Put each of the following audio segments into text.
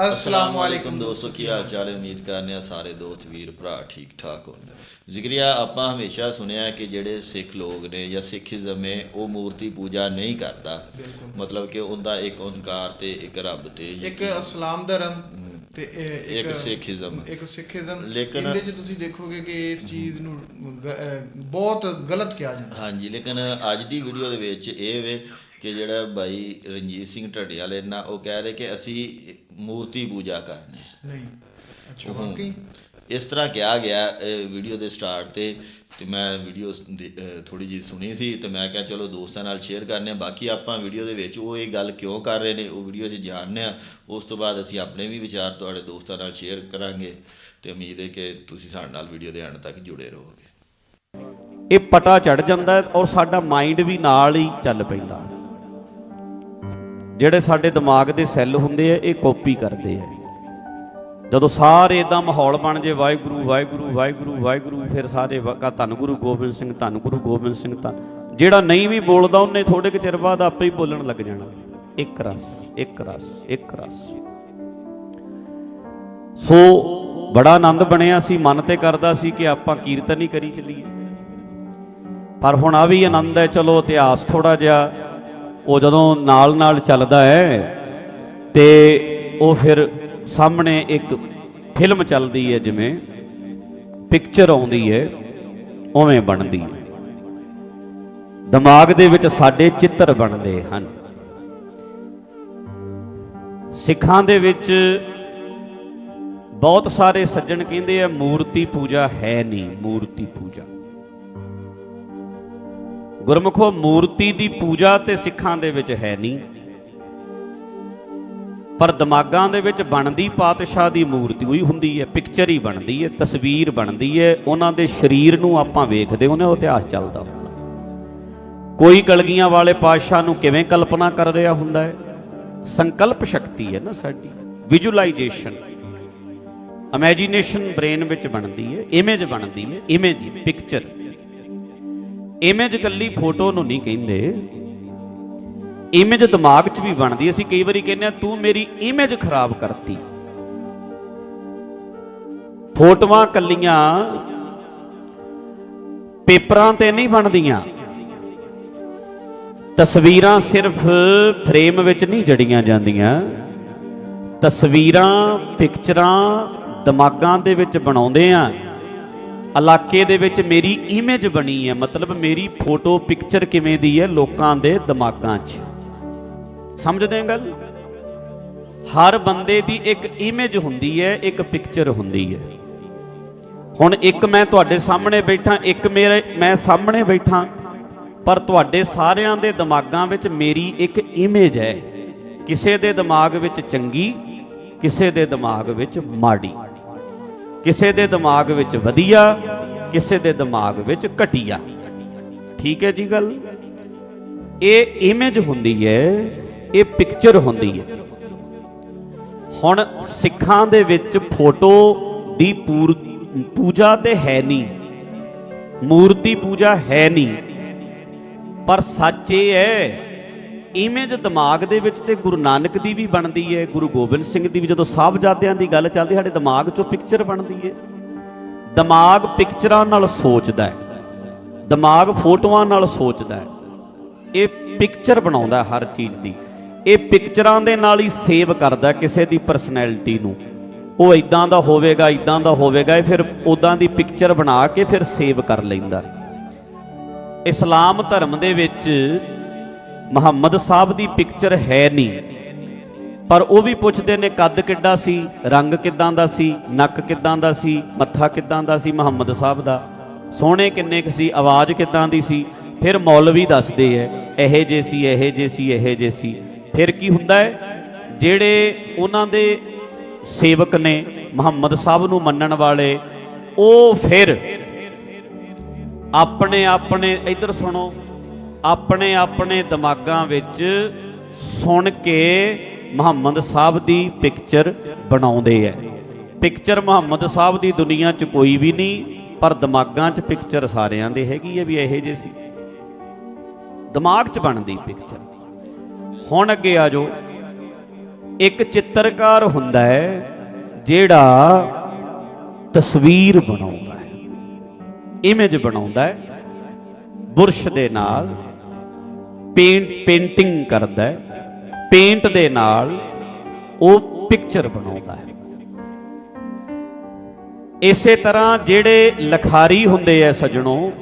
ਅਸਲਾਮ ਵਾਲੇਕੁਮ ਦੋਸਤੋ ਕੀ ਹਾਲ ਚਾਲ ਹੈ ਉਮੀਦ ਕਰਨੇ ਆ ਸਾਰੇ ਦੋਸਤ ਵੀਰ ਭਰਾ ਠੀਕ ਠਾਕ ਹੋਣਗੇ ਜ਼ਿਕਰੀਆ ਆਪਾਂ ਹਮੇਸ਼ਾ ਸੁਣਿਆ ਕਿ ਜਿਹੜੇ ਸਿੱਖ ਲੋਕ ਨੇ ਜਾਂ ਸਿੱਖੀਜ਼ਮ ਹੈ ਉਹ ਮੂਰਤੀ ਪੂਜਾ ਨਹੀਂ ਕਰਦਾ ਮਤਲਬ ਕਿ ਉਹਦਾ ਇੱਕ ਓੰਕਾਰ ਤੇ ਇੱਕ ਰੱਬ ਤੇ ਇੱਕ। ਇਸਲਾਮ ਧਰਮ ਤੇ ਇੱਕ ਸਿੱਖੀਜ਼ਮ। ਇੱਕ ਸਿੱਖੀਜ਼ਮ ਲੇਕਿਨ- ਇਹਦੇ ਚ ਤੁਸੀਂ ਦੇਖੋਗੇ ਕਿ ਇਸ ਚੀਜ਼ ਨੂੰ ਬਹੁਤ ਗਲਤ ਕਿਹਾ ਜਾਂਦਾ ਹਾਂਜੀ ਲੇਕਿਨ ਅੱਜ ਦੀ ਵੀਡੀਓ ਦੇ ਵਿੱਚ ਇਹ ਵੇ ਕਿ ਜਿਹੜਾ ਭਾਈ ਰਣਜੀਤ ਸਿੰਘ ਢੱਡੇ ਵਾਲੇ ਨਾ ਉਹ ਕਹਿ ਰਹੇ ਕਿ ਅਸੀਂ ਮੂਰਤੀ ਪੂਜਾ ਕਰਨੇ। ਨਹੀਂ। ਅੱਛਾ ਉਹ ਵਾਕਈ? ਇਸ ਤਰ੍ਹਾਂ ਕਿਹਾ ਗਿਆ ਵੀਡੀਓ ਦੇ ਸਟਾਰਟ ਤੇ ਤੇ ਮੈਂ ਵੀਡੀਓ ਥੋੜੀ ਜੀ ਸੁਣੀ ਸੀ ਤੇ ਮੈਂ ਕਿਹਾ ਚਲੋ ਦੋਸਤਾਂ ਨਾਲ ਸ਼ੇਅਰ ਕਰਨੇ ਆ। ਬਾਕੀ ਆਪਾਂ ਵੀਡੀਓ ਦੇ ਵਿੱਚ ਉਹ ਇਹ ਗੱਲ ਕਿਉਂ ਕਰ ਰਹੇ ਨੇ ਉਹ ਵੀਡੀਓ 'ਚ ਜਾਣਦੇ ਆ ਉਸ ਤੋਂ ਬਾਅਦ ਅਸੀਂ ਆਪਣੇ ਵੀ ਵਿਚਾਰ ਤੁਹਾਡੇ ਦੋਸਤਾਂ ਨਾਲ ਸ਼ੇਅਰ ਕਰਾਂਗੇ ਤੇ ਉਮੀਦ ਹੈ ਕਿ ਤੁਸੀਂ ਸਾਡੇ ਨਾਲ ਵੀਡੀਓ ਦੇ ਅੰਤ ਤੱਕ ਜੁੜੇ ਰਹੋਗੇ। ਇਹ ਪਟਾ ਚੜ ਜਾਂਦਾ ਹੈ ਔਰ ਸਾਡਾ ਮਾਈਂਡ ਵੀ ਨਾਲ ਹੀ ਚੱਲ ਪੈਂਦਾ। ਜਿਹੜੇ ਸਾਡੇ ਦਿਮਾਗ ਦੇ ਸੈੱਲ ਹੁੰਦੇ ਆ, ਇਹ ਕਾਪੀ ਕਰਦੇ ਆ। ਜਦੋਂ ਸਾਰੇ ਇਦਾਂ ਮਾਹੌਲ ਬਣ ਜੇ ਵਾਹਿਗੁਰੂ ਵਾਹਿਗੁਰੂ ਵਾਹਿਗੁਰੂ ਵਾਹਿਗੁਰੂ, ਫਿਰ ਸਾਰੇ ਵਕਾ ਧੰਨ ਗੁਰੂ ਗੋਬਿੰਦ ਸਿੰਘ, ਧੰਨ ਗੁਰੂ ਗੋਬਿੰਦ ਸਿੰਘ, ਧੰਨ। ਜਿਹੜਾ ਨਹੀਂ ਵੀ ਬੋਲਦਾ, ਉਹਨੇ ਥੋੜੇ ਕੁ ਚਿਰ ਬਾਅਦ ਆਪੇ ਹੀ ਬੋਲਣ ਲੱਗ ਜਾਣਾ। ਇੱਕ ਰਸ ਇੱਕ ਰਸ ਇੱਕ ਰਸ। ਸੋ ਬੜਾ ਆਨੰਦ ਬਣਿਆ ਸੀ, ਮਨ ਤੇ ਕਰਦਾ ਸੀ ਕਿ ਆਪਾਂ ਕੀਰਤਨ ਹੀ ਕਰੀ ਚੱਲੀਏ। ਪਰ ਹੁਣ ਆ ਵੀ ਆਨੰਦ ਹੈ, ਚਲੋ ਇਤਿਹਾਸ ਥੋੜਾ ਜਿਹਾ ਉਹ ਜਦੋਂ ਨਾਲ ਨਾਲ ਚੱਲਦਾ ਹੈ ਤੇ ਉਹ ਫਿਰ ਸਾਹਮਣੇ ਇੱਕ ਫਿਲਮ ਚੱਲਦੀ ਹੈ ਜਿਵੇਂ ਪਿਕਚਰ ਆਉਂਦੀ ਹੈ, ਉਵੇਂ ਬਣਦੀ ਹੈ। ਦਿਮਾਗ ਦੇ ਵਿੱਚ ਸਾਡੇ ਚਿੱਤਰ ਬਣਦੇ ਹਨ। ਸਿੱਖਾਂ ਦੇ ਵਿੱਚ ਬਹੁਤ ਸਾਰੇ ਸੱਜਣ ਕਹਿੰਦੇ ਆ, ਮੂਰਤੀ ਪੂਜਾ ਹੈ ਨਹੀਂ, ਮੂਰਤੀ ਪੂਜਾ। ਗੁਰਮੁਖੋ ਮੂਰਤੀ ਦੀ ਪੂਜਾ ਤੇ ਸਿੱਖਾਂ ਦੇ ਵਿੱਚ ਹੈ ਨਹੀਂ। ਪਰ ਦਿਮਾਗਾਂ ਦੇ ਵਿੱਚ ਬਣਦੀ ਪਾਤਸ਼ਾਹ ਦੀ ਮੂਰਤੀ ਹੋਈ ਹੁੰਦੀ ਹੈ, ਪਿਕਚਰ ਹੀ ਬਣਦੀ ਹੈ, ਤਸਵੀਰ ਬਣਦੀ ਹੈ, ਉਹਨਾਂ ਦੇ ਸਰੀਰ ਨੂੰ ਆਪਾਂ ਵੇਖਦੇ ਉਹਨੇ ਉਹ ਇਤਿਹਾਸ ਚੱਲਦਾ ਹੁੰਦਾ। ਕੋਈ ਕਲਗੀਆਂ ਵਾਲੇ ਪਾਤਸ਼ਾਹ ਨੂੰ ਕਿਵੇਂ ਕਲਪਨਾ ਕਰ ਰਿਹਾ ਹੁੰਦਾ ਹੈ? ਸੰਕਲਪ ਸ਼ਕਤੀ ਹੈ ਨਾ ਸਾਡੀ ਵਿਜ਼ੂਅਲਾਈਜੇਸ਼ਨ ਇਮੇਜਿਨੇਸ਼ਨ ਬ੍ਰੇਨ ਵਿੱਚ ਬਣਦੀ ਹੈ ਇਮੇਜ ਬਣਦੀ ਹੈ ਇਮੇਜ ਪਿਕਚਰ ਇਮੇਜ ਕੱਲੀ ਫੋਟੋ ਨੂੰ ਨਹੀਂ ਕਹਿੰਦੇ। ਇਮੇਜ ਦਿਮਾਗ 'ਚ ਵੀ ਬਣਦੀ ਅਸੀਂ ਕਈ ਵਾਰੀ ਕਹਿੰਦੇ ਆ ਤੂੰ ਮੇਰੀ ਇਮੇਜ ਖਰਾਬ ਕਰਤੀ। ਫੋਟੋਆਂ ਕੱਲੀਆਂ ਪੇਪਰਾਂ ਤੇ ਨਹੀਂ ਬਣਦੀਆਂ। ਤਸਵੀਰਾਂ ਸਿਰਫ ਫਰੇਮ ਵਿੱਚ ਨਹੀਂ ਜੜੀਆਂ ਜਾਂਦੀਆਂ। ਤਸਵੀਰਾਂ ਪਿਕਚਰਾਂ ਦਿਮਾਗਾਂ ਦੇ ਵਿੱਚ ਬਣਾਉਂਦੇ ਆ ਇਲਾਕੇ ਦੇ ਵਿੱਚ ਮੇਰੀ ਇਮੇਜ ਬਣੀ ਹੈ। ਮਤਲਬ ਮੇਰੀ ਫੋਟੋ ਪਿਕਚਰ ਕਿਵੇਂ ਦੀ ਹੈ ਲੋਕਾਂ ਦੇ ਦਿਮਾਗਾਂ 'ਚ। ਸਮਝਦੇ ਹੋ ਗੱਲ? ਹਰ ਬੰਦੇ ਦੀ ਇੱਕ ਇਮੇਜ ਹੁੰਦੀ ਹੈ, ਇੱਕ ਪਿਕਚਰ ਹੁੰਦੀ ਹੈ। ਹੁਣ ਇੱਕ ਮੈਂ ਤੁਹਾਡੇ ਸਾਹਮਣੇ ਬੈਠਾ, ਇੱਕ ਮੇਰੇ, ਮੈਂ ਸਾਹਮਣੇ ਬੈਠਾ, ਪਰ ਤੁਹਾਡੇ ਸਾਰਿਆਂ ਦੇ ਦਿਮਾਗਾਂ ਵਿੱਚ ਮੇਰੀ ਇੱਕ ਇਮੇਜ ਹੈ। ਕਿਸੇ ਦੇ ਦਿਮਾਗ ਵਿੱਚ ਚੰਗੀ, ਕਿਸੇ ਦੇ ਦਿਮਾਗ ਵਿੱਚ ਮਾੜੀ। ਕਿਸੇ ਦੇ ਦਿਮਾਗ ਵਿੱਚ ਵਧੀਆ, ਕਿਸੇ ਦੇ ਦਿਮਾਗ ਵਿੱਚ ਘਟੀਆ। ਠੀਕ ਹੈ ਜੀ ਗੱਲ? ਇਹ ਇਮੇਜ ਹੁੰਦੀ ਹੈ, ਇਹ ਪਿਕਚਰ ਹੁੰਦੀ ਹੈ। ਹੁਣ ਸਿੱਖਾਂ ਦੇ ਵਿੱਚ ਫੋਟੋ ਦੀ ਪੂਰ- ਪੂਜਾ ਤੇ ਹੈ ਨਹੀਂ। ਮੂਰਤੀ ਪੂਜਾ ਹੈ ਨਹੀਂ। ਪਰ ਸੱਚ ਇਹ ਹੈ ਇਮੇਜ ਦਿਮਾਗ ਦੇ ਵਿੱਚ ਤੇ ਗੁਰੂ ਨਾਨਕ ਦੀ ਵੀ ਬਣਦੀ ਹੈ ਗੁਰੂ ਗੋਬਿੰਦ ਸਿੰਘ ਦੀ ਵੀ ਜਦੋਂ ਸਾਹਿਬਜ਼ਾਦਿਆਂ ਦੀ ਗੱਲ ਚੱਲਦੀ, ਸਾਡੇ ਦਿਮਾਗ 'ਚੋਂ ਪਿਕਚਰ ਬਣਦੀ ਹੈ ਦਿਮਾਗ ਪਿਕਚਰਾਂ ਨਾਲ ਸੋਚਦਾ ਹੈ ਦਿਮਾਗ ਫੋਟੋਆਂ ਨਾਲ ਸੋਚਦਾ ਹੈ ਇਹ ਪਿਕਚਰ ਬਣਾਉਂਦਾ ਹਰ ਚੀਜ਼ ਦੀ। ਇਹ ਪਿਕਚਰਾਂ ਦੇ ਨਾਲ ਹੀ ਸੇਵ ਕਰਦਾ ਕਿਸੇ ਦੀ ਪਰਸਨੈਲਿਟੀ ਨੂੰ। ਉਹ ਇਦਾਂ ਦਾ ਹੋਵੇਗਾ ਇਦਾਂ ਦਾ ਹੋਵੇਗਾ ਇਹ ਫਿਰ ਉਦਾਂ ਦੀ ਪਿਕਚਰ ਬਣਾ ਕੇ ਫਿਰ ਸੇਵ ਕਰ ਲੈਂਦਾ ਇਸਲਾਮ ਧਰਮ ਦੇ ਵਿੱਚ ਮੁਹੰਮਦ ਸਾਹਿਬ ਦੀ ਪਿਕਚਰ ਹੈ ਨਹੀਂ। ਪਰ ਉਹ ਵੀ ਪੁੱਛਦੇ ਨੇ ਕੱਦ ਕਿੱਡਾ ਸੀ, ਰੰਗ ਕਿੱਦਾਂ ਦਾ ਸੀ, ਨੱਕ ਕਿੱਦਾਂ ਦਾ ਸੀ, ਮੱਥਾ ਕਿੱਦਾਂ ਦਾ ਸੀ ਮੁਹੰਮਦ ਸਾਹਿਬ ਦਾ। ਸੋਹਣੇ ਕਿੰਨੇ ਕੁ ਸੀ, ਆਵਾਜ਼ ਕਿੱਦਾਂ ਦੀ ਸੀ, ਫਿਰ ਮੌਲਵੀ ਦੱਸਦੇ ਐ, ਇਹੇ ਜੇ ਸੀ, ਇਹੇ ਜੇ ਸੀ, ਇਹੇ ਜੇ ਸੀ। ਫਿਰ ਕੀ ਹੁੰਦਾ ਹੈ ਜਿਹੜੇ ਉਹਨਾਂ ਦੇ ਸੇਵਕ ਨੇ ਮੁਹੰਮਦ ਸਾਹਿਬ ਨੂੰ ਮੰਨਣ ਵਾਲੇ, ਉਹ ਫਿਰ ਆਪਣੇ ਆਪਣੇ ਇੱਧਰ ਸੁਣੋ ਆਪਣੇ ਆਪਣੇ ਦਿਮਾਗਾਂ ਵਿੱਚ ਸੁਣ ਕੇ ਮੁਹੰਮਦ ਸਾਹਿਬ ਦੀ ਪਿਕਚਰ ਬਣਾਉਂਦੇ ਐ। ਪਿਕਚਰ ਮੁਹੰਮਦ ਸਾਹਿਬ ਦੀ ਦੁਨੀਆ 'ਚ ਕੋਈ ਵੀ ਨਹੀਂ, ਪਰ ਦਿਮਾਗਾਂ 'ਚ ਪਿਕਚਰ ਸਾਰਿਆਂ ਦੇ ਹੈਗੀ ਹੈ ਵੀ ਇਹੋ ਜਿਹੇ ਸੀ। ਦਿਮਾਗ 'ਚ ਬਣਦੀ ਪਿਕਚਰ ਹੁਣ ਅੱਗੇ ਆ ਜਾਓ। ਇੱਕ ਚਿੱਤਰਕਾਰ ਹੁੰਦਾ ਹੈ ਜਿਹੜਾ ਤਸਵੀਰ ਬਣਾਉਂਦਾ ਹੈ ਇਮੇਜ ਬਣਾਉਂਦਾ ਹੈ ਬੁਰਸ਼ ਦੇ ਨਾਲ ਪੇਂਟ, ਪੇਂਟਿੰਗ ਕਰਦਾ ਹੈ। ਪੇਂਟ ਦੇ ਨਾਲ ਉਹ ਪਿਕਚਰ ਬਣਾਉਂਦਾ ਹੈ। ਇਸੇ ਤਰ੍ਹਾਂ ਜਿਹੜੇ ਲਖਾਰੀ ਹੁੰਦੇ ਐ ਸਜਣੋ,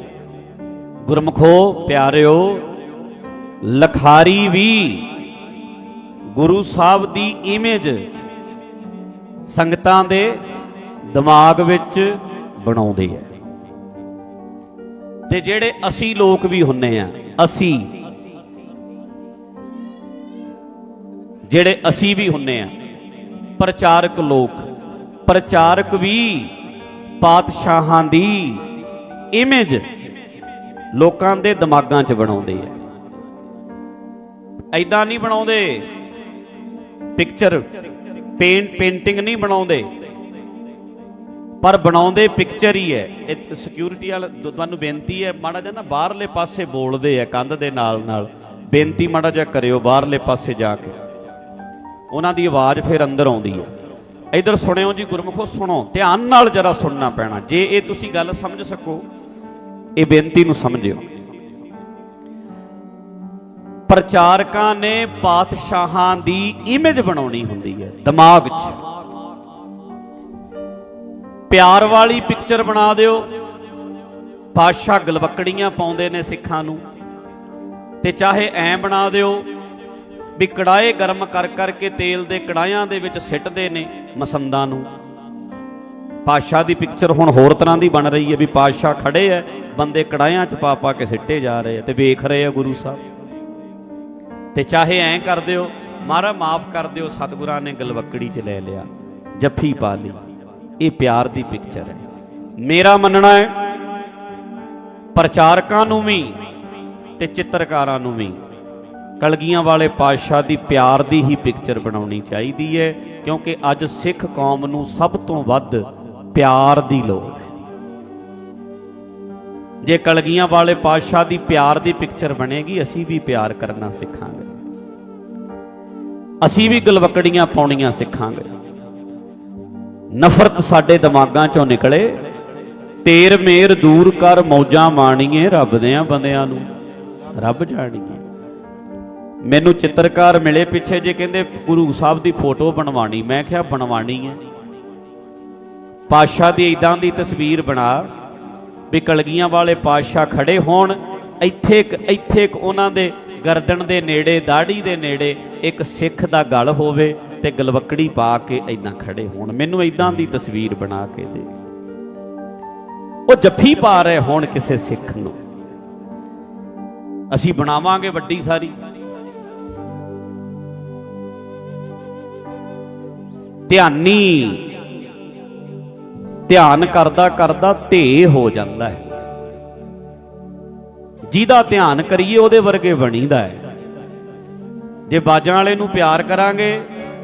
ਗੁਰਮਖੋ, ਪਿਆਰਿਓ, ਲਖਾਰੀ ਵੀ ਗੁਰੂ ਸਾਹਿਬ ਦੀ ਇਮੇਜ ਸੰਗਤਾਂ ਦੇ ਦਿਮਾਗ ਵਿੱਚ ਬਣਾਉਂਦੇ ਐ ਤੇ ਜਿਹੜੇ ਅਸੀਂ ਲੋਕ ਵੀ ਹੁੰਨੇ ਆ, ਅਸੀਂ ਜਿਹੜੇ ਅਸੀਂ ਵੀ ਹੁੰਨੇ ਆ। ਪ੍ਰਚਾਰਕ ਲੋਕ, ਪ੍ਰਚਾਰਕ ਵੀ ਪਾਤਸ਼ਾਹਾਂ ਦੀ ਇਮੇਜ ਲੋਕਾਂ ਦੇ ਦਿਮਾਗਾਂ 'ਚ ਬਣਾਉਂਦੇ ਆ। ਐਦਾਂ ਨਹੀਂ ਬਣਾਉਂਦੇ। ਪਿਕਚਰ ਪੇਂਟ ਪੇਂਟਿੰਗ ਨਹੀਂ ਬਣਾਉਂਦੇ। ਪਰ ਬਣਾਉਂਦੇ ਪਿਕਚਰ ਹੀ ਹੈ। ਇਹ ਸਿਕਿਉਰਿਟੀ ਵਾਲਾ ਤੁਹਾਨੂੰ ਬੇਨਤੀ ਹੈ, ਮਾੜਾ ਜਿਹਾ ਨਾ ਬਾਹਰਲੇ ਪਾਸੇ ਬੋਲਦੇ ਆ ਕੰਧ ਦੇ ਨਾਲ ਨਾਲ ਬੇਨਤੀ ਮਾੜਾ ਜਿਹਾ ਕਰਿਓ, ਬਾਹਰਲੇ ਪਾਸੇ ਜਾ ਕੇ। ਉਹਨਾਂ ਦੀ ਆਵਾਜ਼ ਫਿਰ ਅੰਦਰ ਆਉਂਦੀ ਹੈ। ਇਧਰ ਸੁਣਿਓ ਜੀ, ਗੁਰਮੁਖੋ ਸੁਣੋ। ਧਿਆਨ ਨਾਲ ਜਰਾ ਸੁਣਨਾ ਪੈਣਾ। ਜੇ ਇਹ ਤੁਸੀਂ ਗੱਲ ਸਮਝ ਸਕੋ, ਇਹ ਬੇਨਤੀ ਨੂੰ ਸਮਝਿਓ। ਪ੍ਰਚਾਰਕਾਂ ਨੇ ਪਾਤਸ਼ਾਹਾਂ ਦੀ ਇਮੇਜ ਬਣਾਉਣੀ ਹੁੰਦੀ ਹੈ, ਦਿਮਾਗ 'ਚ। ਪਿਆਰ ਵਾਲੀ ਪਿਕਚਰ ਬਣਾ ਦਿਓ। ਪਾਤਸ਼ਾਹ ਗਲਵਕੜੀਆਂ ਪਾਉਂਦੇ ਨੇ ਸਿੱਖਾਂ ਨੂੰ। ਤੇ ਚਾਹੇ ਐ ਬਣਾ ਦਿਓ ਵੀ ਕੜਾਏ ਗਰਮ ਕਰ ਕਰਕੇ ਤੇਲ ਦੇ ਕੜਾਇਆਂ ਦੇ ਵਿੱਚ ਸਿੱਟਦੇ ਨੇ ਮਸੰਦਾਂ ਨੂੰ। ਪਾਤਸ਼ਾਹ ਦੀ ਪਿਕਚਰ ਹੁਣ ਹੋਰ ਤਰ੍ਹਾਂ ਦੀ ਬਣ ਰਹੀ ਹੈ ਵੀ ਪਾਤਸ਼ਾਹ ਖੜੇ ਐ, ਬੰਦੇ ਕੜਾਇਆਂ 'ਚ ਪਾ ਪਾ ਕੇ ਸਿੱਟੇ ਜਾ ਰਹੇ ਆ ਤੇ ਵੇਖ ਰਹੇ ਆ ਗੁਰੂ ਸਾਹਿਬ। ਤੇ ਚਾਹੇ ਐਂ ਕਰ ਦਿਓ, ਮਾਰਾ ਮਾਫ ਕਰ ਦਿਓ, ਸਤਿਗੁਰਾਂ ਨੇ ਗਲਵਕੜੀ 'ਚ ਲੈ ਲਿਆ, ਜੱਫੀ ਪਾ ਲਈ। ਇਹ ਪਿਆਰ ਦੀ ਪਿਕਚਰ ਹੈ ਮੇਰਾ ਮੰਨਣਾ ਹੈ ਪ੍ਰਚਾਰਕਾਂ ਨੂੰ ਵੀ ਤੇ ਚਿੱਤਰਕਾਰਾਂ ਨੂੰ ਵੀ। ਕਲਗੀਆਂ ਵਾਲੇ ਪਾਤਸ਼ਾਹ ਦੀ ਪਿਆਰ ਦੀ ਹੀ ਪਿਕਚਰ ਬਣਾਉਣੀ ਚਾਹੀਦੀ ਹੈ, ਕਿਉਂਕਿ ਅੱਜ ਸਿੱਖ ਕੌਮ ਨੂੰ ਸਭ ਤੋਂ ਵੱਧ ਪਿਆਰ ਦੀ ਲੋੜ ਹੈ। ਜੇ ਕਲਗੀਆਂ ਵਾਲੇ ਪਾਤਸ਼ਾਹ ਦੀ ਪਿਆਰ ਦੀ ਪਿਕਚਰ ਬਣੇਗੀ, ਅਸੀਂ ਵੀ ਪਿਆਰ ਕਰਨਾ ਸਿੱਖਾਂਗੇ। ਅਸੀਂ ਵੀ ਗਲਵਕੜੀਆਂ ਪਾਉਣੀਆਂ ਸਿੱਖਾਂਗੇ। ਨਫ਼ਰਤ ਸਾਡੇ ਦਿਮਾਗਾਂ ਚੋਂ ਨਿਕਲੇ, ਤੇਰ ਮੇਰ ਦੂਰ ਕਰ ਮੌਜਾਂ ਮਾਣੀਏ ਰੱਬ ਦੇਆਂ ਬੰਦਿਆਂ ਨੂੰ, ਰੱਬ ਜਾਣੀਏ। ਮੈਨੂੰ ਚਿੱਤਰਕਾਰ ਮਿਲੇ ਪਿੱਛੇ ਜੇ ਕਹਿੰਦੇ ਗੁਰੂ ਸਾਹਿਬ ਦੀ ਫੋਟੋ ਬਣਵਾਣੀ। ਮੈਂ ਕਿਹਾ, ਬਣਵਾਣੀ ਹੈ। ਪਾਤਸ਼ਾਹ ਦੀ ਇਦਾਂ ਦੀ ਤਸਵੀਰ ਬਣਾ ਵੀ ਕਲਗੀਆਂ ਵਾਲੇ ਪਾਤਸ਼ਾਹ ਖੜੇ ਹੋਣ। ਇੱਥੇ ਇੱਕ, ਇੱਥੇ ਉਹਨਾਂ ਦੇ ਗਰਦਨ ਦੇ ਨੇੜੇ, ਦਾੜੀ ਦੇ ਨੇੜੇ ਇੱਕ ਸਿੱਖ ਦਾ ਗਲ ਹੋਵੇ ਤੇ ਗਲਵਕੜੀ ਪਾ ਕੇ ਇਦਾਂ ਖੜੇ ਹੋਣ। ਮੈਨੂੰ ਇਦਾਂ ਦੀ ਤਸਵੀਰ ਬਣਾ ਕੇ ਦੇ। ਉਹ ਜੱਫੀ ਪਾ ਰਹੇ ਹੋਣ ਕਿਸੇ ਸਿੱਖ ਨੂੰ। ਅਸੀਂ ਬਣਾਵਾਂਗੇ ਵੱਡੀ ਸਾਰੀ। ਧਿਆਨੀ। ਧਿਆਨ ਕਰਦਾ ਕਰਦਾ ਧੇ ਹੋ ਜਾਂਦਾ ਹੈ। ਜਿਹਦਾ ਧਿਆਨ ਕਰੀਏ, ਉਹਦੇ ਵਰਗੇ ਬਣੀਦਾ ਹੈ। ਜੇ ਬਾਜਾਂ ਵਾਲੇ ਨੂੰ ਪਿਆਰ ਕਰਾਂਗੇ,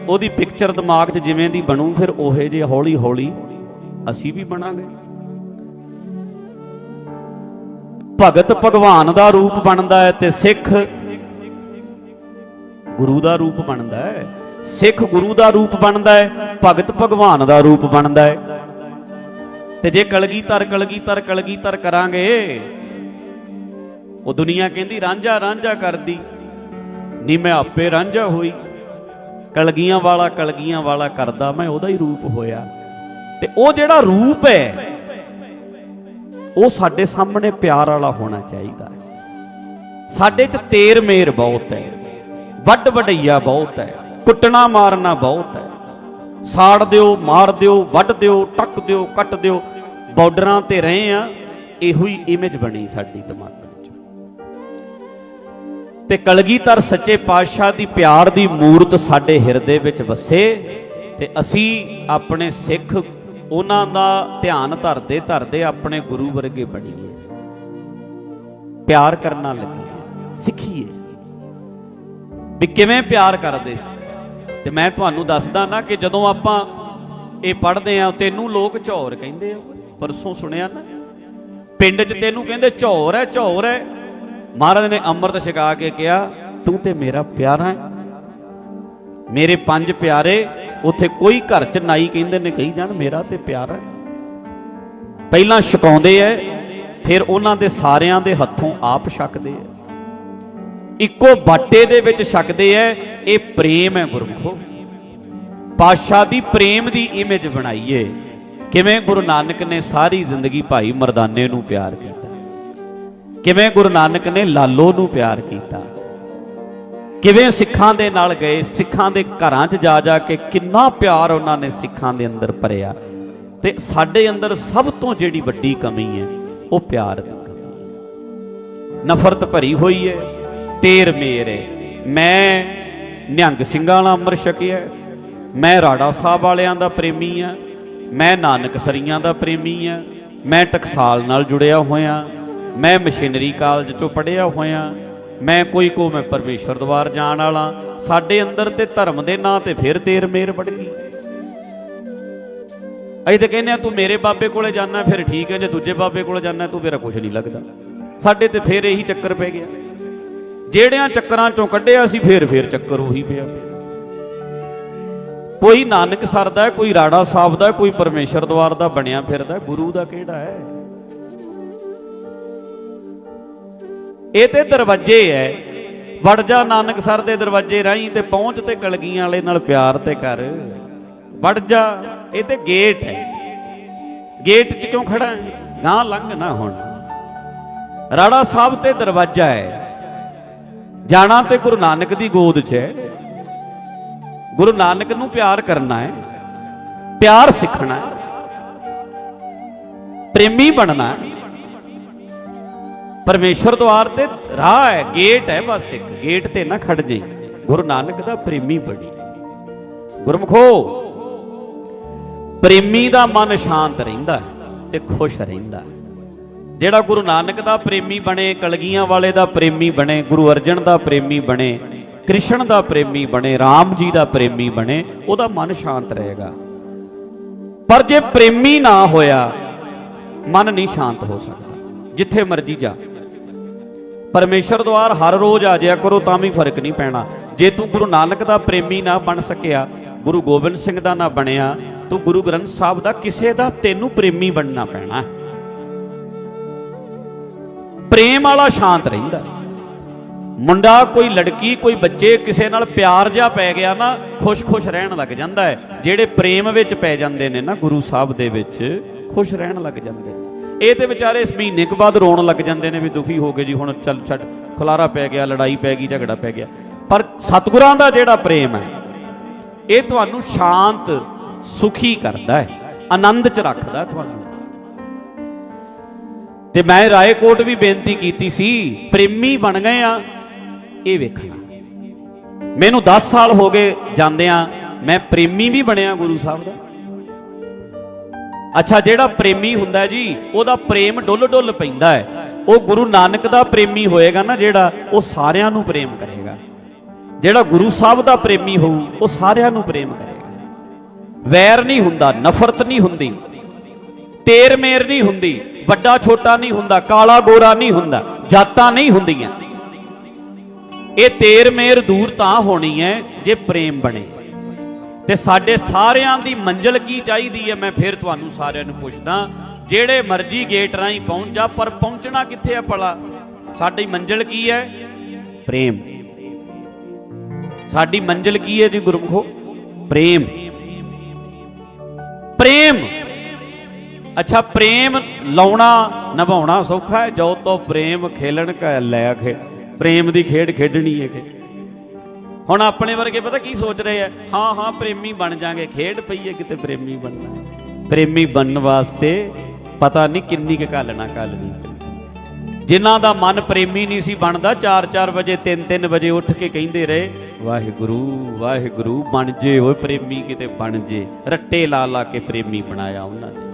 ਉਹਦੀ ਪਿਕਚਰ ਦਿਮਾਗ 'ਚ ਜਿਵੇਂ ਦੀ ਬਣੂ, ਫਿਰ ਉਹੇ ਜੇ ਹੌਲੀ ਹੌਲੀ ਅਸੀਂ ਵੀ ਬਣਾਂਗੇ। ਭਗਤ ਭਗਵਾਨ ਦਾ ਰੂਪ ਬਣਦਾ ਹੈ ਤੇ ਸਿੱਖ ਗੁਰੂ ਦਾ ਰੂਪ ਬਣਦਾ ਹੈ। ਸਿੱਖ ਗੁਰੂ ਦਾ ਰੂਪ ਬਣਦਾ ਹੈ, ਭਗਤ ਭਗਵਾਨ ਦਾ ਰੂਪ ਬਣਦਾ ਹੈ। ਤੇ ਜੇ ਕਲਗੀਧਰ ਕਲਗੀਧਰ ਕਲਗੀਧਰ ਕਰਾਂਗੇ, ਉਹ ਦੁਨੀਆ ਕਹਿੰਦੀ, ਰਾਂਝਾ ਰਾਂਝਾ ਕਰਦੀ। ਨੀ, ਮੈਂ ਆਪੇ ਰਾਂਝਾ ਹੋਈ। ਕਲਗੀਆਂ ਵਾਲਾ ਕਲਗੀਆਂ ਵਾਲਾ ਕਰਦਾ, ਮੈਂ ਉਹਦਾ ਹੀ ਰੂਪ ਹੋਇਆ। ਤੇ ਉਹ ਜਿਹੜਾ ਰੂਪ ਹੈ, ਉਹ ਸਾਡੇ ਸਾਹਮਣੇ ਪਿਆਰ ਵਾਲਾ ਹੋਣਾ ਚਾਹੀਦਾ। ਹੈ ਸਾਡੇ 'ਚ ਤੇਰ ਮੇਰ ਬਹੁਤ ਹੈ ਵੱਡ ਵਡਈਆ ਬਹੁਤ ਹੈ। ਕੁੱਟਣਾ ਮਾਰਨਾ ਬਹੁਤ ਹੈ। ਸਾੜ ਦਿਓ, ਮਾਰ ਦਿਓ, ਵੱਢ ਦਿਓ, ਟੱਕ ਦਿਓ, ਕੱਟ ਦਿਓ। ਬਾਰਡਰਾਂ ਤੇ ਰਹੇ ਆ, ਇਹੋ ਹੀ ਇਮੇਜ ਬਣੀ ਸਾਡੀ ਦਿਮਾਗ ਵਿੱਚ। ਤੇ ਕਲਗੀਧਰ ਸੱਚੇ ਪਾਤਸ਼ਾਹ ਦੀ ਪਿਆਰ ਦੀ ਮੂਰਤ ਸਾਡੇ ਹਿਰਦੇ ਵਿੱਚ ਵਸੇ ਤੇ ਅਸੀਂ ਆਪਣੇ ਸਿੱਖ ਉਹਨਾਂ ਦਾ ਧਿਆਨ ਧਰਦੇ ਧਰਦੇ ਆਪਣੇ ਗੁਰੂ ਵਰਗੇ ਬਣੀਏ। ਪਿਆਰ ਕਰਨਾ ਲੱਗੀਏ ਸਿੱਖੀਏ। ਵੀ ਕਿਵੇਂ ਪਿਆਰ ਕਰਦੇ ਸੀ? ਤੇ ਮੈਂ ਤੁਹਾਨੂੰ ਦੱਸਦਾ ਨਾ ਕਿ ਜਦੋਂ ਆਪਾਂ ਇਹ ਪੜ੍ਹਦੇ ਆ ਤੈਨੂੰ ਲੋਕ ਝੌਰ ਕਹਿੰਦੇ ਆ। ਪਰਸੋਂ ਸੁਣਿਆ ਨਾ? ਪਿੰਡ 'ਚ ਤੈਨੂੰ ਕਹਿੰਦੇ, ਝੌਰ ਹੈ ਝੌਰ ਹੈ। ਮਹਾਰਾਜ ਨੇ ਅੰਮ੍ਰਿਤ ਛਕਾ ਕੇ ਕਿਹਾ, ਤੂੰ ਤੇ ਮੇਰਾ ਪਿਆਰਾ ਹੈ। ਮੇਰੇ ਪੰਜ ਪਿਆਰੇ ਉੱਥੇ ਕੋਈ ਘਰ ਚ ਨਾਈ ਕਹਿੰਦੇ ਨੇ, ਕਹੀ ਜਾਣ, ਮੇਰਾ ਤੇ ਪਿਆਰਾ ਪਹਿਲਾਂ ਛਕਾਉਂਦੇ ਐ, ਫਿਰ ਉਹਨਾਂ ਦੇ ਸਾਰਿਆਂ ਦੇ ਹੱਥੋਂ ਆਪ ਛਕਦੇ ਐ। ਇੱਕੋ ਬਾਟੇ ਦੇ ਵਿੱਚ ਛਕਦੇ ਐ, ਇਹ ਪ੍ਰੇਮ ਹੈ ਗੁਰਮੁਖੋ। ਪਾਤਸ਼ਾਹ ਦੀ ਪ੍ਰੇਮ ਦੀ ਇਮੇਜ ਬਣਾਈਏ। ਕਿਵੇਂ ਗੁਰੂ ਨਾਨਕ ਨੇ ਸਾਰੀ ਜ਼ਿੰਦਗੀ ਭਾਈ ਮਰਦਾਨੇ ਨੂੰ ਪਿਆਰ ਕੀਤਾ। ਕਿਵੇਂ ਗੁਰੂ ਨਾਨਕ ਨੇ ਲਾਲੋ ਨੂੰ ਪਿਆਰ ਕੀਤਾ। ਕਿਵੇਂ ਸਿੱਖਾਂ ਦੇ ਨਾਲ ਗਏ, ਸਿੱਖਾਂ ਦੇ ਘਰਾਂ 'ਚ ਜਾ ਜਾ ਕੇ ਕਿੰਨਾ ਪਿਆਰ ਉਹਨਾਂ ਨੇ ਸਿੱਖਾਂ ਦੇ ਅੰਦਰ ਭਰਿਆ। ਤੇ ਸਾਡੇ ਅੰਦਰ ਸਭ ਤੋਂ ਜਿਹੜੀ ਵੱਡੀ ਕਮੀ ਹੈ ਉਹ ਪਿਆਰ ਦੀ ਕਮੀ। ਨਫ਼ਰਤ ਭਰੀ ਹੋਈ ਹੈ ਤੇਰ ਮੇਰੇ। ਮੈਂ ਨਿਹੰਗ ਸਿੰਘਾਂ ਵਾਲਾ ਅੰਮ੍ਰਿਤ ਛਕਿਆ ਮੈਂ ਰਾੜਾ ਸਾਹਿਬ ਵਾਲਿਆਂ ਦਾ ਪ੍ਰੇਮੀ ਆ ਮੈਂ ਨਾਨਕ ਸਰੀਆਂ ਦਾ ਪ੍ਰੇਮੀ ਆ ਮੈਂ ਟਕਸਾਲ ਨਾਲ ਜੁੜਿਆ ਹੋਇਆ ਮੈਂ ਮਸ਼ੀਨਰੀ ਕਾਲਜ ਚੋਂ ਪੜ੍ਹਿਆ ਹੋਇਆ ਮੈਂ ਕੋਈ ਕੋ ਮੈਂ ਪਰਮੇਸ਼ਰ ਦਵਾਰ ਜਾਣ ਵਾਲਾ ਸਾਡੇ ਅੰਦਰ ਤੇ ਧਰਮ ਦੇ ਨਾਂ ਤੇ ਫਿਰ ਤੇਰ ਮੇਰ ਵੜ ਗਈ। ਅਸੀਂ ਤਾਂ ਕਹਿੰਦੇ ਆ ਤੂੰ ਮੇਰੇ ਬਾਬੇ ਕੋਲੇ ਜਾਣਾ ਫਿਰ ਠੀਕ ਹੈ। ਜੇ ਦੂਜੇ ਬਾਬੇ ਕੋਲੇ ਜਾਣਾ ਤੂੰ ਮੇਰਾ ਕੁਝ ਨਹੀਂ ਲੱਗਦਾ। ਸਾਡੇ ਤੇ ਫਿਰ ਇਹੀ ਚੱਕਰ ਪੈ ਗਿਆ। ਜਿਹੜਿਆਂ ਚੱਕਰਾਂ ਚੋਂ ਕੱਢਿਆ ਸੀ, ਫਿਰ ਫਿਰ ਚੱਕਰ ਉਹੀ ਪਿਆ। ਕੋਈ ਨਾਨਕ ਸਰ ਦਾ ਕੋਈ ਰਾੜਾ ਸਾਹਿਬ ਦਾ ਕੋਈ ਪਰਮੇਸ਼ਰ ਦਵਾਰ ਦਾ ਬਣਿਆ ਫਿਰਦਾ ਗੁਰੂ ਦਾ ਕਿਹੜਾ ਹੈ? ਇਹ ਤੇ ਦਰਵਾਜ਼ੇ ਐ। ਵੜ ਜਾ ਨਾਨਕ ਸਰ ਦੇ ਦਰਵਾਜ਼ੇ ਰਾਹੀਂ ਤੇ ਪਹੁੰਚ ਤੇ ਕਲਗੀਆਂ ਵਾਲੇ ਨਾਲ ਪਿਆਰ ਤੇ ਕਰ। ਵੜ ਜਾ, ਇਹ ਤੇ ਗੇਟ ਹੈ ਗੇਟ 'ਚ ਕਿਉਂ ਖੜਾ ਹੈ? ਗਾਂ ਲੰਘ ਨਾ ਹੁਣ। ਰਾੜਾ ਸਾਹਿਬ ਤੇ ਦਰਵਾਜ਼ਾ ਹੈ ਜਾਣਾ ਤੇ ਗੁਰੂ ਨਾਨਕ ਦੀ ਗੋਦ 'ਚ ਹੈ। ਗੁਰੂ ਨਾਨਕ ਨੂੰ ਪਿਆਰ ਕਰਨਾ ਹੈ, ਪਿਆਰ ਸਿੱਖਣਾ ਹੈ, ਪ੍ਰੇਮੀ ਬਣਨਾ ਹੈ। ਪਰਮੇਸ਼ਰ ਦਵਾਰ ਤੇ ਰਾਹ ਹੈ, ਗੇਟ ਹੈ, ਬਸ ਇੱਕ ਗੇਟ ਤੇ ਨਾ ਖੜ ਜਾਈ। ਗੁਰੂ ਨਾਨਕ ਦਾ ਪ੍ਰੇਮੀ ਬਣੀ। ਗੁਰਮਖੋ, ਪ੍ਰੇਮੀ ਦਾ ਮਨ ਸ਼ਾਂਤ ਰਹਿੰਦਾ ਤੇ ਖੁਸ਼ ਰਹਿੰਦਾ ਜਿਹੜਾ ਗੁਰੂ ਨਾਨਕ ਦਾ ਪ੍ਰੇਮੀ ਬਣੇ, ਕਲਗੀਆਂ ਵਾਲੇ ਦਾ ਪ੍ਰੇਮੀ ਬਣੇ, ਗੁਰੂ ਅਰਜਨ ਦਾ ਪ੍ਰੇਮੀ ਬਣੇ, ਕ੍ਰਿਸ਼ਨ ਦਾ ਪ੍ਰੇਮੀ ਬਣੇ RAM ਜੀ ਦਾ ਪ੍ਰੇਮੀ ਬਣੇ, ਉਹਦਾ ਮਨ ਸ਼ਾਂਤ ਰਹੇਗਾ। ਪਰ ਜੇ ਪ੍ਰੇਮੀ ਨਾ ਹੋਇਆ, ਮਨ ਨਹੀਂ ਸ਼ਾਂਤ ਹੋ ਸਕਦਾ। ਜਿੱਥੇ ਮਰਜ਼ੀ ਜਾ। ਪਰਮੇਸ਼ਰ ਦਵਾਰ ਹਰ ਰੋਜ਼ ਆ ਜਾਇਆ ਕਰੋ, ਤਾਂ ਵੀ ਫ਼ਰਕ ਨਹੀਂ ਪੈਣਾ। ਜੇ ਤੂੰ ਗੁਰੂ ਨਾਨਕ ਦਾ ਪ੍ਰੇਮੀ ਨਾ ਬਣ ਸਕਿਆ, ਗੁਰੂ ਗੋਬਿੰਦ ਸਿੰਘ ਦਾ ਨਾ ਬਣਿਆ, ਤੂੰ ਗੁਰੂ ਗ੍ਰੰਥ ਸਾਹਿਬ ਦਾ ਕਿਸੇ ਦਾ ਤੈਨੂੰ ਪ੍ਰੇਮੀ ਬਣਨਾ ਪੈਣਾ। ਹੈ। ਪ੍ਰੇਮ ਵਾਲਾ ਸ਼ਾਂਤ ਰਹਿੰਦਾ। ਮੁੰਡਾ ਕੋਈ ਲੜਕੀ, ਕੋਈ ਬੱਚੇ, ਕਿਸੇ ਨਾਲ ਪਿਆਰ ਜਿਹਾ ਪੈ ਗਿਆ ਨਾ, ਖੁਸ਼-ਖੁਸ਼ ਰਹਿਣ ਲੱਗ ਜਾਂਦਾ ਹੈ। ਜਿਹੜੇ ਪ੍ਰੇਮ ਵਿੱਚ ਪੈ ਜਾਂਦੇ ਨੇ ਨਾ, ਗੁਰੂ ਸਾਹਿਬ ਦੇ ਵਿੱਚ, ਖੁਸ਼ ਰਹਿਣ ਲੱਗ ਜਾਂਦੇ ਇਹ ਤੇ ਵਿਚਾਰੇ ਇਸ ਮਹੀਨੇ ਕੁ ਬਾਅਦ ਰੋਣ ਲੱਗ ਜਾਂਦੇ ਨੇ ਵੀ ਦੁਖੀ ਹੋ ਗਏ ਜੀ, ਹੁਣ ਚੱਲ ਛੱਡ, ਖਲਾਰਾ ਪੈ ਗਿਆ, ਲੜਾਈ ਪੈ ਗਈ, ਝਗੜਾ ਪੈ ਗਿਆ। ਪਰ ਸਤਿਗੁਰਾਂ ਦਾ ਜਿਹੜਾ ਪ੍ਰੇਮ ਹੈ, ਇਹ ਤੁਹਾਨੂੰ ਸ਼ਾਂਤ, ਸੁਖੀ ਕਰਦਾ ਹੈ, ਆਨੰਦ ਚ ਰੱਖਦਾ ਤੁਹਾਨੂੰ। ਤੇ ਮੈਂ ਰਾਏਕੋਟ ਵੀ ਬੇਨਤੀ ਕੀਤੀ ਸੀ, ਪ੍ਰੇਮੀ ਬਣ ਗਏ ਆ, ਇਹ ਵੇਖਣਾ। ਮੈਨੂੰ 10 ਸਾਲ ਹੋ ਗਏ ਜਾਂਦਿਆਂ ਮੈਂ ਪ੍ਰੇਮੀ ਵੀ ਬਣਿਆ ਗੁਰੂ ਸਾਹਿਬ ਦਾ। ਅੱਛਾ, ਜਿਹੜਾ ਪ੍ਰੇਮੀ ਹੁੰਦਾ ਜੀ, ਉਹਦਾ ਪ੍ਰੇਮ ਡੁੱਲ ਡੁੱਲ ਪੈਂਦਾ ਹੈ। ਉਹ ਗੁਰੂ ਨਾਨਕ ਦਾ ਪ੍ਰੇਮੀ ਹੋਏਗਾ ਨਾ ਜਿਹੜਾ, ਉਹ ਸਾਰਿਆਂ ਨੂੰ ਪ੍ਰੇਮ ਕਰੇਗਾ। ਜਿਹੜਾ ਗੁਰੂ ਸਾਹਿਬ ਦਾ ਪ੍ਰੇਮੀ ਹੋਊ, ਉਹ ਸਾਰਿਆਂ ਨੂੰ ਪ੍ਰੇਮ ਕਰੇਗਾ। ਵੈਰ ਨਹੀਂ ਹੁੰਦਾ, ਨਫ਼ਰਤ ਨਹੀਂ ਹੁੰਦੀ ਤੇਰ ਮੇਰ ਨਹੀਂ ਹੁੰਦੀ ਵੱਡਾ ਛੋਟਾ ਨਹੀਂ ਹੁੰਦਾ, ਕਾਲਾ ਗੋਰਾ ਨਹੀਂ ਹੁੰਦਾ, ਜਾਤਾਂ ਨਹੀਂ ਹੁੰਦੀਆਂ। ਇਹ ਤੇਰ ਮੇਰ ਦੂਰ ਤਾਂ ਹੋਣੀ ਹੈ ਜੇ ਪ੍ਰੇਮ ਬਣੇ। ਤੇ ਸਾਡੇ ਸਾਰਿਆਂ ਦੀ ਮੰਜ਼ਲ ਕੀ ਚਾਹੀਦੀ ਹੈ ਮੈਂ ਫਿਰ ਤੁਹਾਨੂੰ ਸਾਰਿਆਂ ਨੂੰ ਪੁੱਛਦਾ, ਜਿਹੜੇ ਮਰਜ਼ੀ ਗੇਟ ਰਾਹੀਂ ਪਹੁੰਚ ਜਾ, ਪਰ ਪਹੁੰਚਣਾ ਕਿੱਥੇ ਹੈ ਭਲਾ? ਸਾਡੀ ਮੰਜ਼ਲ ਕੀ ਹੈ ਪ੍ਰੇਮ। ਸਾਡੀ ਮੰਜ਼ਲ ਕੀ ਹੈ ਜੀ ਗੁਰਮਖੋ? ਪ੍ਰੇਮ। ਪ੍ਰੇਮ। ਅੱਛਾ, ਪ੍ਰੇਮ ਲਾਉਣਾ, ਨਿਭਾਉਣਾ ਸੌਖਾ ਹੈ, ਜੋ ਤੋ ਪ੍ਰੇਮ ਖੇਲਣ ਕਾ ਲੈ ਖੇ ਪ੍ਰੇਮ ਦੀ ਖੇਡ ਖੇਡਣੀ ਹੈ ਕਿ। ਹੁਣ ਆਪਣੇ ਵਰਗੇ ਪਤਾ ਕੀ ਸੋਚ ਰਹੇ ਆ? ਹਾਂ ਹਾਂ, ਪ੍ਰੇਮੀ ਬਣ ਜਾਾਂਗੇ। ਖੇਡ ਪਈ ਹੈ ਕਿਤੇ ਪ੍ਰੇਮੀ ਬਣਨਾ ਪ੍ਰੇਮੀ ਬਣਨ ਵਾਸਤੇ ਪਤਾ ਨਹੀਂ ਕਿੰਨੀ ਕੁ ਘਾਲਣਾ ਘਾਲਣੀ ਪੈਂਦੀ ਜਿਨ੍ਹਾਂ ਦਾ ਮਨ ਪ੍ਰੇਮੀ ਨਹੀਂ ਸੀ ਬਣਦਾ 4-4 ਵਜੇ 3-3 ਵਜੇ ਉੱਠ ਕੇ ਕਹਿੰਦੇ ਰਹੇ, ਵਾਹਿਗੁਰੂ ਵਾਹਿਗੁਰੂ, ਬਣ ਜੇ, ਓਏ ਪ੍ਰੇਮੀ ਕਿਤੇ ਬਣ ਜੇ। ਰੱਟੇ ਲਾ ਲਾ ਕੇ ਪ੍ਰੇਮੀ ਬਣਾਇਆ ਉਹਨਾਂ ਨੇ।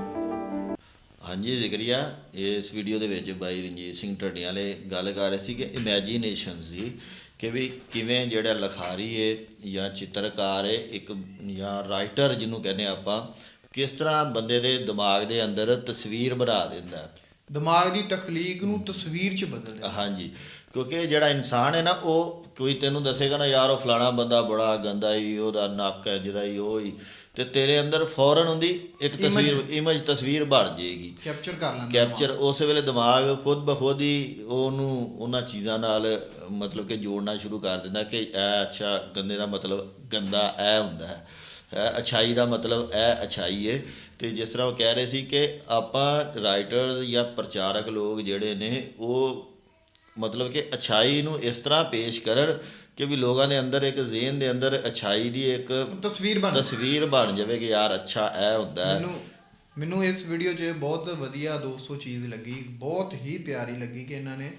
ਹਾਂਜੀ ਜ਼ਿਕਰੀਆ ਇਸ ਵੀਡੀਓ ਦੇ ਵਿੱਚ ਬਾਈ ਰਣਜੀਤ ਸਿੰਘ ਢੱਡੀਆਂ ਵਾਲੇ ਗੱਲ ਕਰ ਰਹੇ ਸੀ ਕਿ ਇਮੇਜਿਨੇਸ਼ਨ ਦੀ ਕਿ ਵੀ ਕਿਵੇਂ ਜਿਹੜਾ ਲਖਾਰੀ ਹੈ ਜਾਂ ਚਿੱਤਰਕਾਰ ਹੈ ਇੱਕ ਜਾਂ ਰਾਈਟਰ ਜਿਹਨੂੰ ਕਹਿੰਦੇ ਆਪਾਂ ਕਿਸ ਤਰ੍ਹਾਂ ਬੰਦੇ ਦੇ ਦਿਮਾਗ ਦੇ ਅੰਦਰ ਤਸਵੀਰ ਬਣਾ ਦਿੰਦਾ। ਦਿਮਾਗ ਦੀ ਤਖਲੀਕ ਨੂੰ ਤਸਵੀਰ 'ਚ ਬਦਲ ਹਾਂਜੀ ਕਿਉਂਕਿ ਜਿਹੜਾ ਇਨਸਾਨ ਹੈ ਨਾ ਉਹ ਕੋਈ ਤੈਨੂੰ ਦੱਸੇਗਾ ਨਾ ਯਾਰ ਉਹ ਫਲਾਣਾ ਬੰਦਾ ਬੜਾ ਗੰਦਾ ਹੀ ਉਹਦਾ ਨੱਕ ਹੈ ਜਿਹਦਾ ਹੀ ਉਹ ਹੀ ਤੇ ਤੇਰੇ ਅੰਦਰ ਫੌਰਨ ਹੁੰਦੀ ਇੱਕ ਤਸਵੀਰ ਇਮੇਜ ਤਸਵੀਰ ਬਣ ਜਾਏਗੀ। ਕੈਪਚਰ ਕਰ ਲੈਂਦਾ ਕੈਪਚਰ ਉਸ ਵੇਲੇ ਦਿਮਾਗ ਖੁਦ ਬਖੁਦ ਹੀ ਉਹਨੂੰ ਉਹਨਾਂ ਚੀਜ਼ਾਂ ਨਾਲ ਮਤਲਬ ਕਿ ਜੋੜਨਾ ਸ਼ੁਰੂ ਕਰ ਦਿੰਦਾ ਕਿ ਇਹ ਅੱਛਾ ਗੰਦੇ ਦਾ ਮਤਲਬ ਗੰਦਾ ਇਹ ਹੁੰਦਾ ਹੈ। ਅਛਾਈ ਦਾ ਮਤਲਬ ਇਹ ਅਛਾਈ ਹੈ ਤੇ ਜਿਸ ਤਰ੍ਹਾਂ ਉਹ ਕਹਿ ਰਹੇ ਸੀ ਕਿ ਆਪਾਂ ਰਾਈਟਰ ਜਾਂ ਪ੍ਰਚਾਰਕ ਲੋਕ ਜਿਹੜੇ ਨੇ ਉਹ ਮਤਲਬ ਕਿ ਅਛਾਈ ਨੂੰ ਇਸ ਤਰ੍ਹਾਂ ਪੇਸ਼ ਕਰਨ ਕਿ ਵੀ ਲੋਕਾਂ ਦੇ ਅੰਦਰ ਇੱਕ ਜ਼ਿਹਨ ਦੇ ਅੰਦਰ ਅਛਾਈ ਦੀ ਇੱਕ ਤਸਵੀਰ ਬਣ ਤਸਵੀਰ ਬਣ ਜਾਵੇ ਕਿ ਯਾਰ ਅੱਛਾ ਇਹ ਹੁੰਦਾ ਹੈ। ਮੈਨੂੰ ਮੈਨੂੰ ਇਸ ਵੀਡੀਓ 'ਚ ਬਹੁਤ ਵਧੀਆ ਦੋਸਤੋ ਚੀਜ਼ ਲੱਗੀ ਬਹੁਤ ਹੀ ਪਿਆਰੀ ਲੱਗੀ ਕਿ ਇਹਨਾਂ ਨੇ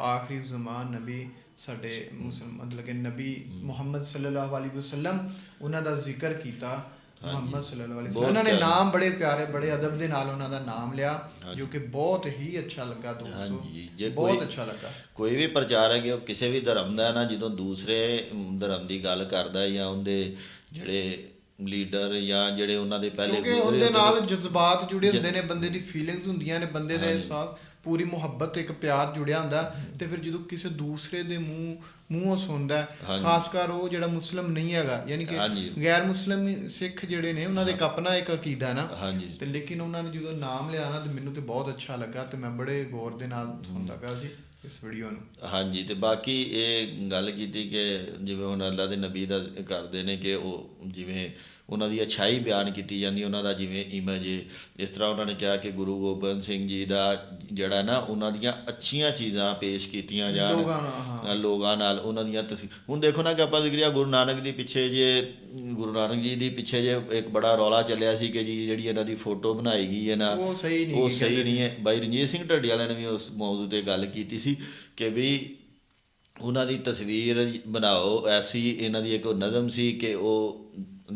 ਆਖਰੀ ਜ਼ਮਾਨ ਨਬੀ ਸਾਡੇ ਮੁਸਲਮ ਮਤਲਬ ਕਿ ਨਬੀ ਮੁਹੰਮਦ ਸੱਲੱਲਾਹੁ ਅਲੈਹਿ ਵਸੱਲਮ ਉਹਨਾਂ ਦਾ ਜ਼ਿਕਰ ਕੀਤਾ ਮੁਹੰਮਦ ਸੱਲੱਲਾਹੁ ਅਲੈਹਿ ਵਸੱਲਮ। ਉਹਨਾਂ ਨੇ। ਨਾਮ ਬੜੇ ਪਿਆਰੇ ਬੜੇ ਅਦਬ ਦੇ ਨਾਲ ਉਹਨਾਂ ਦਾ ਨਾਮ ਲਿਆ ਜੋ ਕਿ ਬਹੁਤ ਹੀ ਅੱਛਾ ਲੱਗਾ ਦੋਸਤੋ। ਬਹੁਤ ਅੱਛਾ ਲੱਗਾ। ਕੋਈ ਵੀ ਪ੍ਰਚਾਰਕ ਹੈ ਉਹ ਕਿਸੇ ਵੀ ਧਰਮ ਦਾ ਹੈ ਨਾ ਜਦੋਂ ਦੂਸਰੇ ਧਰਮ ਦੀ ਗੱਲ ਕਰਦਾ ਜਾਂ ਉਹਦੇ ਜਿਹੜੇ ਲੀਡਰ ਜਾਂ ਜਿਹੜੇ ਉਹਨਾਂ ਦੇ ਪਹਿਲੇ ਕਿਉਂਕਿ ਉਹਦੇ ਹੁੰਦੇ ਨਾਲ ਜਜ਼ਬਾਤ ਜੁੜੇ ਹੁੰਦੇ ਨੇ ਬੰਦੇ ਦੀ ਫੀਲਿੰਗਸ ਹੁੰਦੀਆਂ ਨੇ ਬੰਦੇ ਦਾ ਅਹਿਸਾਸ। ਪੂਰੀ ਮੁਹੱਬਤ ਇੱਕ ਪਿਆਰ ਜੁੜਿਆ ਹੁੰਦਾ ਤੇ ਫਿਰ ਜਦੋਂ ਕਿਸੇ ਦੂਸਰੇ ਦੇ ਮੂੰਹ ਮੂੰਹੋਂ ਸੁਣਦਾ। ਖਾਸ ਕਰ ਉਹ ਜਿਹੜਾ ਮੁਸਲਮ ਨਹੀਂ ਹੈਗਾ ਯਾਨੀ ਕਿ। ਗੈਰ ਮੁਸਲਮ ਸਿੱਖ ਜਿਹੜੇ ਨੇ ਉਹਨਾਂ ਦੇ ਇੱਕ ਆਪਣਾ ਇੱਕ ਅਕੀਦਾ ਹੈ ਨਾ। ਤੇ ਲੇਕਿਨ ਉਹਨਾਂ ਨੇ ਜਦੋਂ ਨਾਮ ਲਿਆ ਨਾ ਤੇ ਮੈਨੂੰ ਤੇ ਬਹੁਤ ਅੱਛਾ ਲੱਗਾ ਤੇ ਮੈਂ ਬੜੇ ਗੌਰ ਦੇ ਨਾਲ ਸੁਣਦਾ ਪਿਆ ਸੀ ਇਸ ਵੀਡੀਓ ਨੂੰ। ਹਾਂਜੀ ਤੇ ਬਾਕੀ ਇਹ ਗੱਲ ਕੀਤੀ ਕਿ ਜਿਵੇਂ ਹੁਣ ਅੱਲਾ ਦੇ ਨਬੀ ਦਾ ਕਰਦੇ ਨੇ ਕਿ ਉਹ ਜਿਵੇਂ ਉਹਨਾਂ ਦੀ ਅਛਾਈ ਬਿਆਨ ਕੀਤੀ ਜਾਂਦੀ ਉਹਨਾਂ ਦਾ ਜਿਵੇਂ ਇਮੇਜ ਹੈ ਇਸ ਤਰ੍ਹਾਂ ਉਹਨਾਂ ਨੇ ਕਿਹਾ ਕਿ ਗੁਰੂ ਗੋਬਿੰਦ ਸਿੰਘ ਜੀ ਦਾ ਜਿਹੜਾ ਨਾ ਉਹਨਾਂ ਦੀਆਂ ਅੱਛੀਆਂ ਚੀਜ਼ਾਂ ਪੇਸ਼ ਕੀਤੀਆਂ ਜਾਣ। ਲੋਕਾਂ ਨਾਲ, ਲੋਕਾਂ ਉਹਨਾਂ ਦੀਆਂ ਹੁਣ ਦੇਖੋ ਨਾ ਕਿ ਆਪਾਂ ਜ਼ਿਕਰਿਆ ਗੁਰੂ ਨਾਨਕ ਦੀ ਪਿੱਛੇ ਜੇ ਗੁਰੂ ਨਾਨਕ ਜੀ ਦੀ ਪਿੱਛੇ ਜੇ ਇੱਕ ਬੜਾ ਰੌਲਾ ਚੱਲਿਆ ਸੀ ਕਿ ਜੀ ਜਿਹੜੀ ਇਹਨਾਂ ਦੀ ਫੋਟੋ ਬਣਾਈ ਗਈ ਹੈ ਨਾ ਉਹ ਸਹੀ ਨਹੀਂ ਉਹ ਗੀ ਸਹੀ ਕਹਿੰਦੇ ਨਹੀਂ ਹੈ। ਬਾਈ ਰਣਜੀਤ ਸਿੰਘ ਢੱਡੀ ਵਾਲਿਆਂ ਨੇ ਵੀ ਉਸ ਮੌਜੂ ਤੇ ਗੱਲ ਕੀਤੀ ਸੀ ਕਿ ਵੀ ਉਹਨਾਂ ਦੀ ਤਸਵੀਰ ਬਣਾਓ ਐਸੀ ਇਹਨਾਂ ਦੀ ਇੱਕ ਨਜ਼ਮ ਸੀ ਕਿ ਉਹ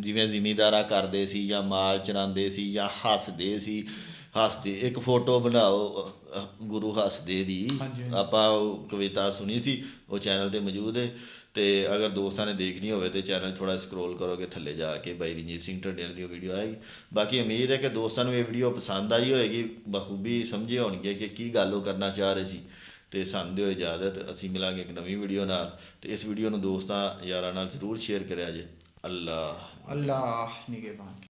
ਜਿਵੇਂ ਜ਼ਿਮੀਂਦਾਰਾ ਕਰਦੇ ਸੀ ਜਾਂ ਮਾਲ ਚਰਾਉਂਦੇ ਸੀ ਜਾਂ ਹੱਸਦੇ ਸੀ ਹੱਸਦੇ ਇੱਕ ਫੋਟੋ ਬਣਾਓ ਗੁਰੂ ਹੱਸਦੇ ਦੀ। ਆਪਾਂ ਉਹ ਕਵਿਤਾ ਸੁਣੀ ਸੀ ਉਹ ਚੈਨਲ ਤੇ ਮੌਜੂਦ ਹੈ ਤੇ ਅਗਰ ਦੋਸਤਾਂ ਨੇ ਦੇਖਣੀ ਹੋਵੇ ਤੇ ਚੈਨਲ ਥੋੜਾ ਸਕਰੋਲ ਕਰੋਗੇ ਥੱਲੇ ਜਾ ਕੇ ਬਾਈ ਰਣਜੀਤ ਸਿੰਘ ਢੱਡੇਲ ਦੀ ਵੀਡੀਓ ਆਏਗੀ ਬਾਕੀ ਉਮੀਦ ਹੈ ਕਿ ਦੋਸਤਾਂ ਨੂੰ ਇਹ ਵੀਡੀਓ ਪਸੰਦ ਆਈ ਹੋਏਗੀ ਬਖੂਬੀ ਸਮਝੇ ਹੋਣਗੇ ਕਿ ਕੀ ਗੱਲ ਉਹ ਕਰਨਾ ਚਾਹ ਰਹੇ ਸੀ। ਤੇ ਸਾਨੂੰ ਦਿਓ ਇਜਾਜ਼ਤ ਅਸੀਂ ਮਿਲਾਂਗੇ ਇੱਕ ਨਵੀਂ ਵੀਡੀਓ ਨਾਲ। ਤੇ ਇਸ ਵੀਡੀਓ ਨੂੰ ਦੋਸਤਾਂ ਯਾਰਾਂ ਨਾਲ ਜ਼ਰੂਰ ਸ਼ੇਅਰ ਕਰਿਆ ਜੇ। ਅੱਲਾ ਅੱਲਾਹ ਨਿਗਹਿਬਾਨ